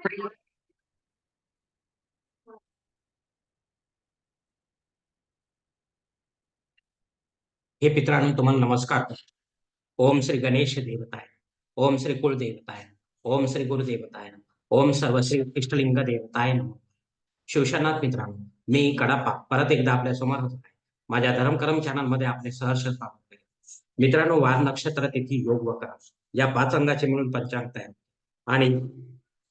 हे पित्रांनो तुम्हाला नमस्कार. ओम श्री गणेश देवताय. ओम श्री कुलदेवताय ओम श्री गुरुदेवताय ओम सर्व श्री इष्टलिंग देवताय नम. शिवशनाथ मित्रांनो मी कडापा परत एकदा आपल्यासमोर होत आहे. माझ्या धर्मकर्म चॅनलमध्ये आपले सहर्ष स्वागत आहे. मित्रांनो वार नक्षत्र तिथी योग वक्र या पाच अंगाचे मिळून पंचांग तयार आणि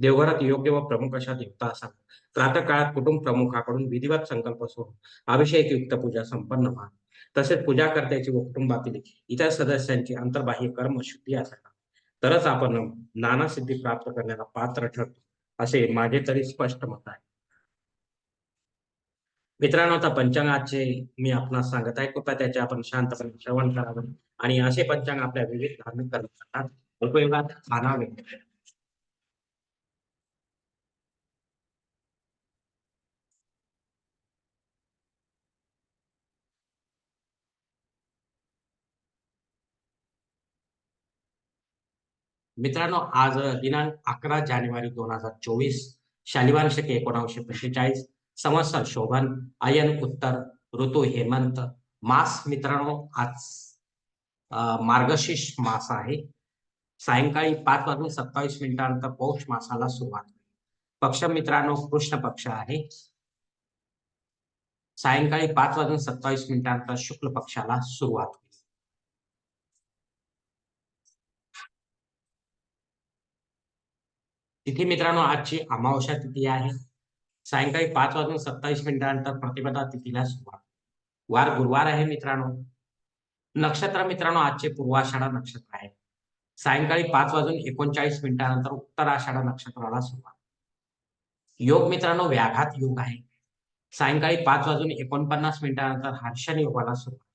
देवघरात योग्य व प्रमुख अशा देवता असाव्या प्रातः काळात कुटुंब प्रमुखाकडून विधिवत संकल्प सोडून अभिषेक युक्त पूजा संपन्न व्हा. तसेच पूजा करत्याची व कुटुंबातील इतर सदस्यांची अंतर्बाह्य कर्म शुद्धी असायला तरच आपण नाना सिद्धी प्राप्त करण्याला पात्र ठरतो असे माझे तरी स्पष्ट मत आहे. मित्रांनो आता पंचांगाचे मी आपणास सांगत आहे. कृपया त्याचे आपण शांतपणे श्रवण करावे आणि असे पंचांग आपल्या विविध धार्मिक कर्मासाठी उपयोगात आणावे. मित्रांनो आज दिनांक अकरा जानेवारी दोन हजार चोवीस शालिवार शके एकोणाशे पंचेचाळीस संवत्सर शोभन अयन उत्तर ऋतू हेमंत मास मित्रांनो आज मार्गशीर्ष मास आहे. सायंकाळी पाच वाजून सत्तावीस मिनिटानंतर पौष मासाला सुरुवात होईल. पक्ष मित्रांनो कृष्ण पक्ष आहे. सायंकाळी पाच वाजून सत्तावीस मिनिटानंतर शुक्ल पक्षाला सुरुवात होईल. तिथी मित्रांनो आजची अमावस्या तिथी आहे. सायंकाळी पाच वाजून सत्तावीस मिनिटानंतर प्रतिपदा तिथीला सुरुवात. वार गुरुवार आहे मित्रांनो. नक्षत्र मित्रांनो आजचे पूर्वाषाढा नक्षत्र आहे. सायंकाळी पाच वाजून एकोणचाळीस मिनिटानंतर उत्तराषाढा नक्षत्राला सुरुवात. योग मित्रांनो व्याघात योग आहे. सायंकाळी पाच वाजून एकोणपन्नास मिनिटानंतर हर्षण योगाला सुरुवात.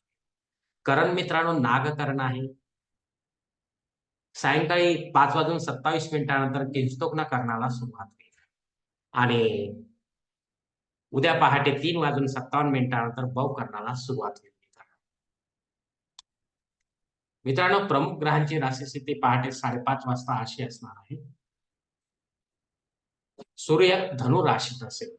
करण मित्रांनो नागकरण आहे. सायंकाळी पाच वाजून सत्तावीस मिनिटानंतर किंचतोकना करणाला सुरुवात होईल आणि उद्या पहाटे तीन वाजून सत्तावन्न मिनिटानंतर बव करणाला सुरुवात होईल मित्रांनो. प्रमुख ग्रहांची राशीस्थिती पहाटे साडेपाच वाजता अशी असणार आहे. सूर्य धनु राशीत असेल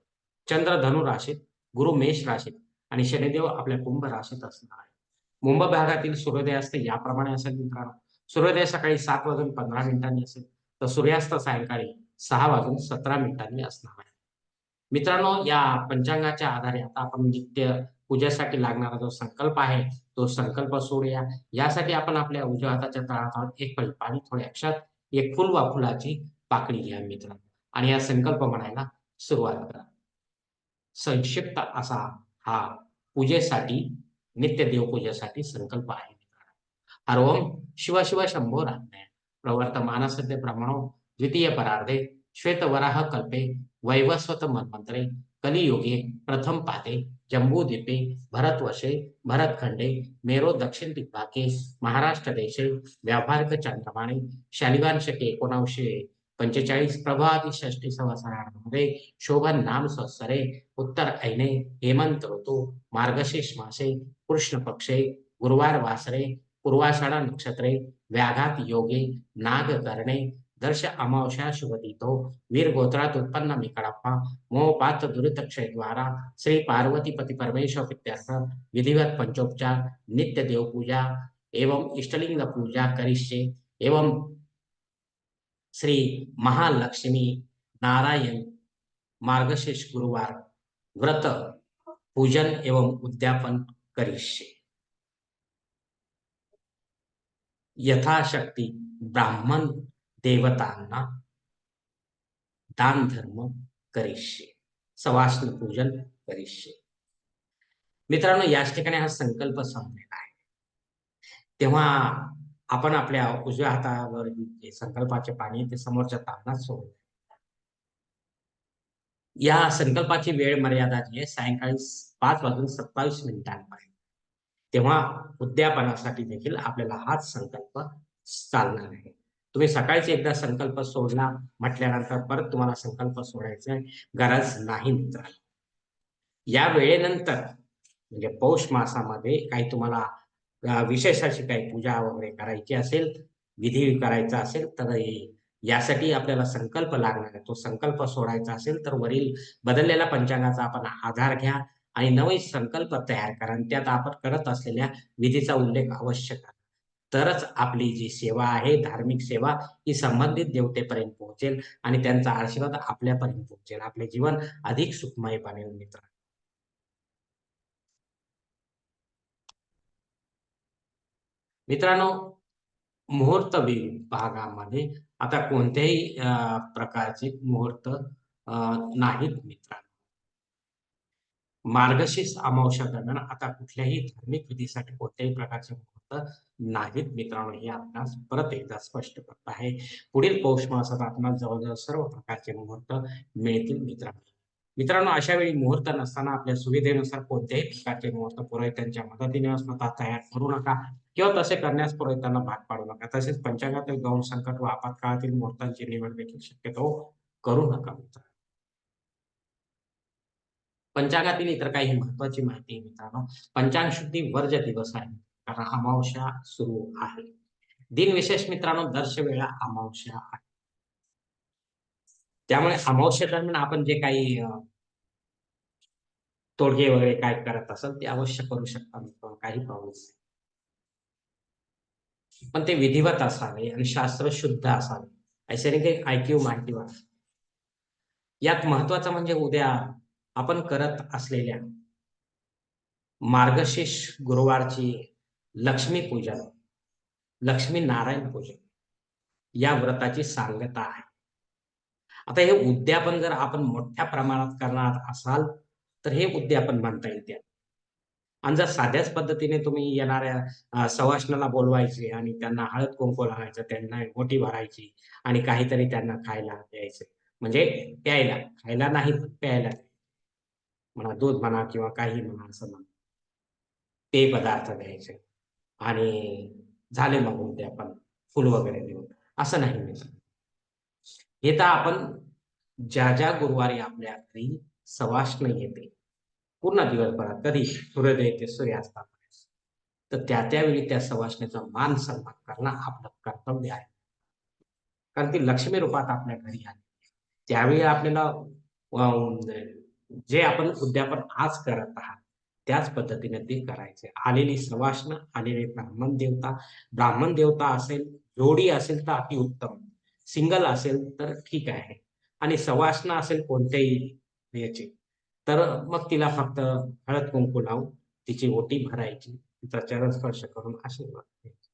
चंद्र धनु राशीत गुरु मेष राशीत आणि शनिदेव आपल्या कुंभ राशीत असणार आहे. मुंबई भागातील सूर्योदय असते याप्रमाणे असेल मित्रांनो. सूर्योदय सकाळी सात वाजून पंधरा मिनिटांनी असेल तर सूर्यास्त सायंकाळी सहा वाजून सतरा मिनिटांनी असणार आहे. मित्रांनो या पंचांगाच्या आधारे आता आपण नित्य पूजेसाठी लागणारा जो संकल्प आहे तो संकल्प सोडूया. यासाठी आपण आपल्या उजव्या हाताच्या तळावर एक पळी पाणी थोडे अक्षात एक फुल वा फुलाची पाकळी घ्या मित्रांनो. आणि या संकल्प म्हणायला सुरुवात करा. संक्षिप्त असा हा पूजेसाठी नित्य देवपूजेसाठी संकल्प आहे. अरोम शिव शिव शंभो राज्ञ प्रवर्तमान सद्य ब्रह्मणो द्वितीय परार्धे श्वेतवराह कल्पे वैवस्वत मन्वंतरे कलियुगे प्रथम पादे जम्बूद्वीपे भरतवशे भरतखंडे मेरो दक्षिण दिग्भागे महाराष्ट्र देशे व्यावहारिक चंद्रमाणे शालिवांशके शके पंचेचाळीस प्रभाती षष्टी संवत्सरामध्ये शोभन नाम संवत्सरे उत्तर ऐने हेमंत ऋतू मार्गशीर्ष मासे कृष्ण पक्षे गुरुवार वासरे पूर्वाषाढा नक्षत्रे व्याघात योगे नाग करणे दर्श अमावश्या शुभतीतो वीर गोत्रात उत्पन्न मी कडाप्पा मोहपात दुरितक्षय द्वारा श्री पार्वती पती परमेश्वर इत्यर्थ विधिवत पंचोपचार नित्य देव पूजा एवं इष्टलिंग पूजा करिष्ये एवं श्री महालक्ष्मी नारायण मार्गशीर्ष गुरुवार व्रत पूजन एवं उद्यापन करिष्ये। यथाशक्ती ब्राह्मण देवतांना दान धर्म करिष्ये सवाष्ण पूजन करिष्ये. मित्रांनो याच ठिकाणी हा संकल्प संपलेला आहे. तेव्हा आपण आपल्या उजव्या हातावर जे संकल्पाचे पाणी ते समोरच्या तारणात सोडू या संकल्पाची वेळ मर्यादा जी आहे सायंकाळी पाच वाजून सत्तावीस मिनिटांपर्यंत. तेव्हा उद्यापनासाठी देखील आपल्याला हाच संकल्प चालणार आहे. तुम्ही सकाळीच एकदा संकल्प सोडला म्हटल्यानंतर परत तुम्हाला संकल्प सोडायचा गरज नाही मित्रांनो या वेळेनंतर म्हणजे पौष मासामध्ये काही तुम्हाला विशेष अशी काही पूजा वगैरे करायची असेल विधी करायचा असेल तर यासाठी आपल्याला संकल्प लागणार आहे. तो संकल्प सोडायचा असेल तर वरील बदललेल्या पंचांगाचा आपण आधार घ्या. आणि नवीन संकल्प तयार करा आणि त्यात आपण करत असलेल्या विधीचा उल्लेख अवश्य करा. तरच आपली जी सेवा आहे धार्मिक सेवा ही संबंधित देवतेपर्यंत पोहोचेल आणि त्यांचा आशीर्वाद आपल्यापर्यंत पोहोचेल. आपले जीवन अधिक सुखमय बनेल मित्र. मित्रांनो मुहूर्त विभागामध्ये आता कोणत्याही प्रकारचे मुहूर्त नाहीत मित्रांनो. मार्गशीर्ष अमावस्या दरम्यान आता कुठल्याही धार्मिक विधीसाठी कोणत्याही प्रकारचे मुहूर्त नाहीत मित्रांनो हे आपणास परत एकदा स्पष्ट करत आहे. पुढील पौष मासात आपणास जवळजवळ सर्व प्रकारचे मुहूर्त मिळतील मित्रांनो. मित्रांनो अशा वेळी मुहूर्त नसताना आपल्या सुविधेनुसार कोणत्याही प्रकारचे मुहूर्त पुरोहितांच्या मदतीने स्वतः तयार करू नका किंवा तसे करण्यास पुरोहितांना भाग पाडू नका. तसेच पंचांगातील गौण संकट व आपत्काळातील मुहूर्तांची निवड देखील शक्यतो करू नका मित्रांनो. पंचांगातील इतर काही महत्वाची माहिती मित्रांनो. पंचांग शुद्धी वर्ज दिवस आहे. कारण अमावस्या सुरू आहे. दिन विशेष मित्रांनो दर्श वेळा अमावस्या आहे. त्यामुळे अमावस्या दरम्यान आपण जे काही तोडगे वगैरे काय करत असाल ते अवश्य करू शकता काही प्रॉब्लेम नाही. पण ते विधिवत असावे आणि शास्त्र शुद्ध असावे. ऐसे काही आयक्यू माहिती वाटत यात महत्वाचं म्हणजे उद्या आपण करत असलेल्या मार्गशीर्ष गुरुवारची लक्ष्मी पूजन लक्ष्मी नारायण पूजन या व्रताची सांगता आहे. आता हे उद्यापन जर आपण मोठ्या प्रमाणात करणार असाल तर हे उद्यापन म्हणता येईल त्या आणि जर साध्याच पद्धतीने तुम्ही येणाऱ्या सवाष्णाला बोलवायचे आणि त्यांना हळद कुंकू लावायचं त्यांना मोठी भरायची आणि काहीतरी त्यांना खायला द्यायचं. म्हणजे प्यायला खायला नाही प्यायला. म्हणा दूध म्हणा किंवा काही म्हणा असं म्हणा. ते पदार्थ द्यायचे. आणि झाले मग आपण फुल वगैरे देऊन. असं नाही मिळत हे तर आपण ज्या ज्या गुरुवारी आपल्या घरी सवाष्ण येते पूर्ण दिवसभरात कधी सूर्योदय ते सूर्यास्तापर्यंत तर त्या त्यावेळी त्या सवाष्णेचा मान सन्मान करणं आपलं कर्तव्य आहे. कारण ती लक्ष्मी रूपात आपल्या घरी आली. त्यावेळी आपल्याला जे आपण उद्यापन आज करत आहात त्याच पद्धतीने ते करायचे. आलेली सवाष्ण आलेले ब्राह्मण देवता ब्राह्मण देवता असेल जोडी असेल तर अतिउत्तम सिंगल असेल तर ठीक आहे. आणि सवासना असेल कोणत्याही याची. तर मग तिला फक्त हळद कुंकू लावून तिची ओटी भरायची तिचा चरण स्पर्श करून आशीर्वाद द्यायचे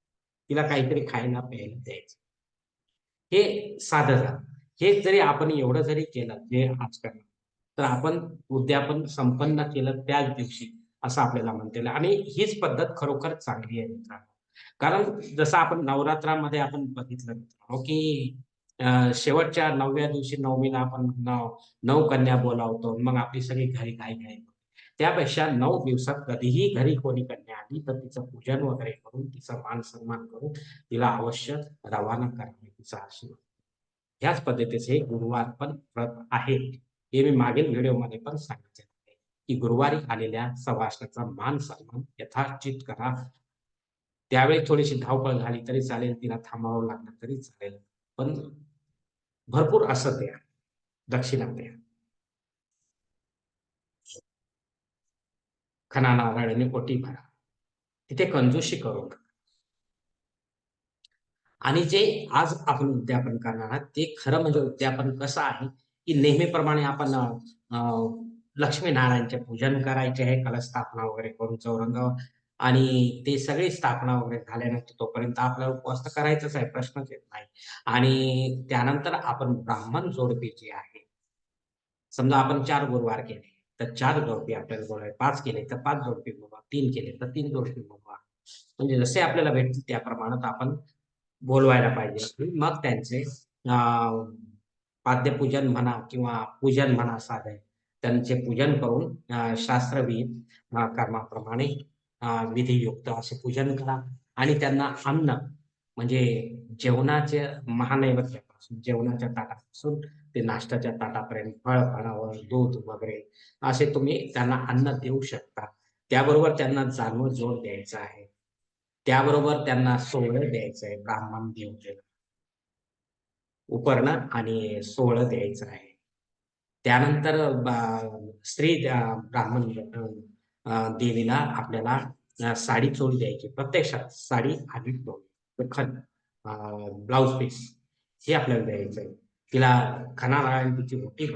तिला काहीतरी खायला प्यायला द्यायचं. हे साधं झालं. हे जरी आपण एवढं जरी केलं जे आज करणार तर आपण उद्यापन संपन्न केलं त्याच दिवशी असं आपल्याला म्हणता आणि हीच पद्धत खरोखर चांगली आहे मित्रांनो. कारण जसं आपण नवरात्रामध्ये आपण बघितलं मित्रांनो की शेवटच्या नवव्या दिवशी नवमीला आपण नऊ कन्या बोलावतो मग आपली सगळी घरी घाई घाई त्यापेक्षा नऊ दिवसात कधीही घरी कोणी कन्या आली तर तिचं पूजन वगैरे करून तिचा मान सन्मान करून तिला अवश्य रवाना करावे तिचा आशीर्वाद. ह्याच पद्धतीचे गुरुवार पण व्रत आहे. हे मी मागील व्हिडिओमध्ये पण सांगितले की गुरुवारी आलेल्या सभाषणाचा मान सन्मान यथाचित करा. त्यावेळी थोडीशी धावपळ झाली तरी चालेल तिला थांबावं लागलं तरी चालेल. पण भरपूर असं द्या दक्षिणा द्या खना नारळाने भरा. तिथे कंजूशी करू आणि जे आज आपण उद्यापन करणार आहात ते खरं म्हणजे उद्यापन कसं आहे की नेहमीप्रमाणे आपण लक्ष्मीनारायणचे पूजन करायचे आहे कलस्थापना वगैरे करून चौरंगावर आणि ते सगळी स्थापना वगैरे झाल्यानंतर तोपर्यंत आपल्याला उपवास तर करायचंच आहे प्रश्नच येत नाही. आणि त्यानंतर आपण ब्राह्मण जोडपी जे आहे समजा आपण चार गुरुवार केले तर चार जोडपी आपल्याला बोलवाय पाच केले तर पाच जोडपी बोलवा तीन केले तर तीन जोडपी बोलवा म्हणजे जसे आपल्याला भेटतील त्या प्रमाणात आपण बोलवायला पाहिजे. मग त्यांचे पाद्यपूजन म्हणा किंवा पूजन म्हणा साधे त्यांचे पूजन करून शास्त्रविहित कर्माप्रमाणे अ, विधियुक्त असे पूजन करा. आणि त्यांना अन्न म्हणजे जेवणाचे महानैवेद्यापासून जेवणाच्या ताटापासून ते नाश्त्याच्या ताटापर्यंत फळ फळावर दूध वगैरे असे तुम्ही त्यांना अन्न देऊ शकता. त्याबरोबर त्यांना जानवं जोड द्यायचं आहे. त्याबरोबर त्यांना सोहळं द्यायचं आहे ब्राह्मण देवतेला. उपरणं आणि सोहळं द्यायचं आहे. त्यानंतर स्त्री ब्राह्मण देवीला आपल्याला साडी चोळी द्यायची. प्रत्यक्षात साडी आणि खन ब्लाऊज ब्लाउज पीस हे आपल्याला द्यायचं आहे. तिला खणा तिची मोठी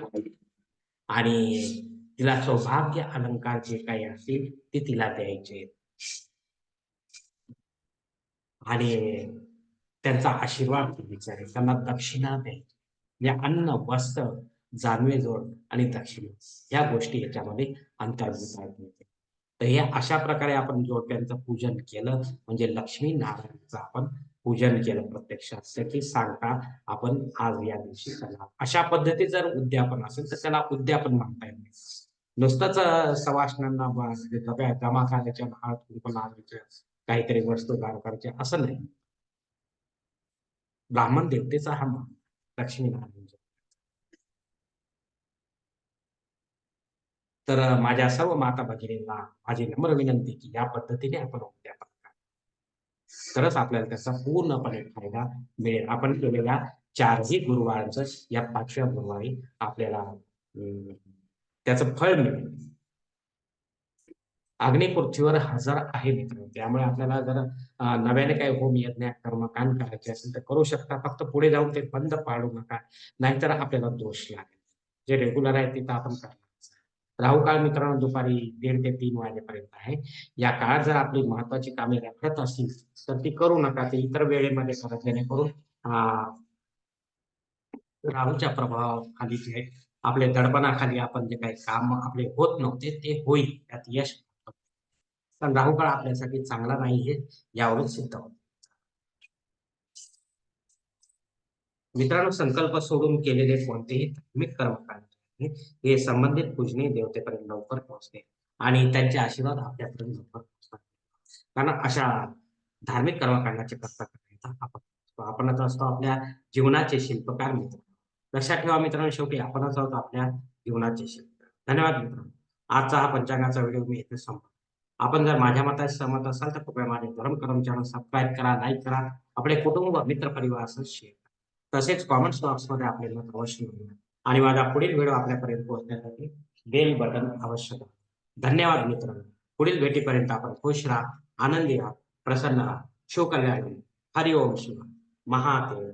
आणि तिला सौभाग्य अलंकार जे काही असतील ते तिला द्यायचे आणि त्यांचा आशीर्वाद घ्यायचा आहे त्यांना दक्षिणा द्यायची म्हणजे अन्न वस्त्र जानवे जोड आणि दक्षिणा या गोष्टी याच्यामध्ये अंतर्भूत आहेत. तर हे अशा प्रकारे आपण जोडप्यांचं पूजन केलं. म्हणजे लक्ष्मी नारायणाचं आपण पूजन केलं प्रत्यक्षात. त्याची सांगता आपण आज या दिवशी करणार अशा पद्धती जर उद्यापन असेल तर त्याला उद्यापन म्हणता येईल. नुसतंच अं, सवाष्णांना जमा जमा हात कुंकू लावायच्या काहीतरी वस्तू दान करायच्या असं नाही. ब्राह्मण देवतेचा हा मान लक्ष्मीनारायण तर माझ्या सर्व माता भगिनींना माझी नम्र विनंती की या पद्धतीने आपण उद्या तरच आपल्याला त्याचा पूर्णपणे फायदा मिळेल. आपण केलेल्या चारही गुरुवारांचं या पाचव्या गुरुवारी आपल्याला त्याचं फळ मिळेल. अग्निपृथ्वीवर हजर आहे मित्र. त्यामुळे आपल्याला जर नव्याने काही होम यज्ञ कर्म कान करायचे असेल तर करू शकता. फक्त पुढे जाऊन ते बंद पाडू नका नाहीतर आपल्याला दोष लागेल. जे रेग्युलर आहे तिथं आपण करणार राहू काळ मित्रांनो दुपारी दीड ते तीन वाजेपर्यंत आहे. या काळात जर आपली महत्वाची कामे रखत असतील तर ती करू नका. ते इतर वेळेमध्ये करत जेणेकरून राहूच्या प्रभावाखाली जे आपले दडपणाखाली आपण जे काही काम आपले होत नव्हते ते होईल. त्यात यश पण राहू काळ आपल्यासाठी चांगला नाही हे यावरून सिद्ध होत. मित्रांनो संकल्प सोडून केलेले कोणतेही धार्मिक कर्मकांड हे संबंधित पूजनीय देवतेपर्यंत लवकर पोहोचते आणि त्यांचे आशीर्वाद आपल्यापर्यंत लवकर पोहोचतात. कारण अशा धार्मिक कर्मकांडाचे कर्ता करता आपण आपणच असतो आपल्या जीवनाचे शिल्पकार मित्र. लक्षात ठेवा मित्रांनो शेवटी आपणच आहोत आपल्या जीवनाचे शिल्पकार. धन्यवाद मित्रांनो. आजचा हा पंचांगाचा व्हिडिओ मी इथे संपतो आपण जर माझ्या मताशी सहमत असाल तर कृपया माझे धर्म कर्म चॅनल सबस्क्राईब करा लाईक करा. आपले कुटुंब मित्र परिवार असं शेअर तसेच तसेच बॉक्समध्ये आपले मत अवश्य नोंदवा आणि माझा पुढील व्हिडिओ आपल्यापर्यंत पोहोचण्यासाठी बेल बटन आवश्यक धन्यवाद मित्रांनो. पुढील भेटीपर्यंत आपण खुश राहा आनंदी राहा प्रसन्न राहा. शिवकल्याण हरिओम हरि ओम शिव महादेव.